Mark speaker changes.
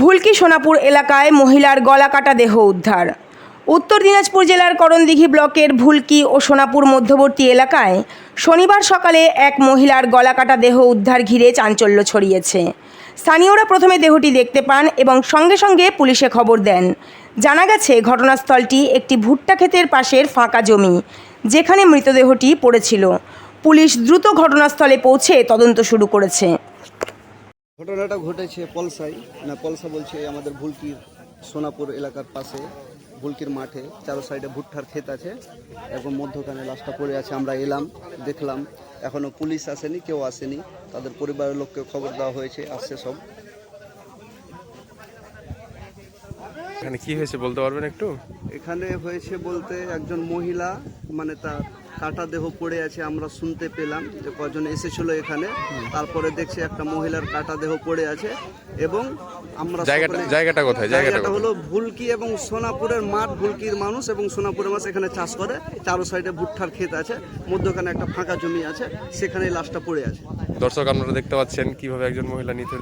Speaker 1: ভুলকি সোনাপুর এলাকায় মহিলার গলাকাটা দেহ উদ্ধার। উত্তর দিনাজপুর জেলার করণদিঘি ব্লকের ভুলকি ও সোনাপুর মধ্যবর্তী এলাকায় শনিবার সকালে এক মহিলার গলাকাটা দেহ উদ্ধার ঘিরে চাঞ্চল্য ছড়িয়েছে। স্থানীয়রা প্রথমে দেহটি দেখতে পান এবং সঙ্গে সঙ্গে পুলিশে খবর দেন। জানা গেছে, ঘটনাস্থলটি একটি ভুট্টা ক্ষেতের পাশের ফাঁকা জমি, যেখানে মৃতদেহটি পড়েছিল। পুলিশ দ্রুত ঘটনাস্থলে পৌঁছে তদন্ত শুরু করেছে।
Speaker 2: ঘটনাটা ঘটেছে পলসাই না পলসা বলছে আমাদের ভুলকির সোনাপুর এলাকার পাশে ভুলকির মাঠে। চারো সাইডে ভুট্টার ক্ষেত আছে এবং মধ্যখানে লাশটা পড়ে আছে। আমরা এলাম দেখলাম। এখনও পুলিশ আসেনি কেউ আসেনি। তাদের পরিবারের লোককে খবর দেওয়া হয়েছে আসছে সব।
Speaker 3: এখানে কি হয়েছে বলতে পারবেন একটু?
Speaker 2: এখানে হয়েছে বলতে একজন মহিলা মানে তার কাটা দেহ পড়ে আছে আমরা শুনতে পেলাম যে কজন এসেছিল এখানে। তারপরে দেখছি একটা মহিলার কাটা দেহ পড়ে আছে এবং আমরা
Speaker 3: জায়গাটা জায়গাটা কোথায়? জায়গাটা
Speaker 2: হলো ভুলকি এবং সোনাপুরের মাঠ ভুলকির মানুষ এবং সোনাপুরের মাছ এখানে চাষ করে। চারো সাইডে ভুট্টার ক্ষেত আছে মধ্যখানে একটা ফাঁকা জমি আছে সেখানেই লাশটা পড়ে আছে।
Speaker 3: দর্শক আপনারা দেখতে পাচ্ছেন কীভাবে একজন মহিলা নিতে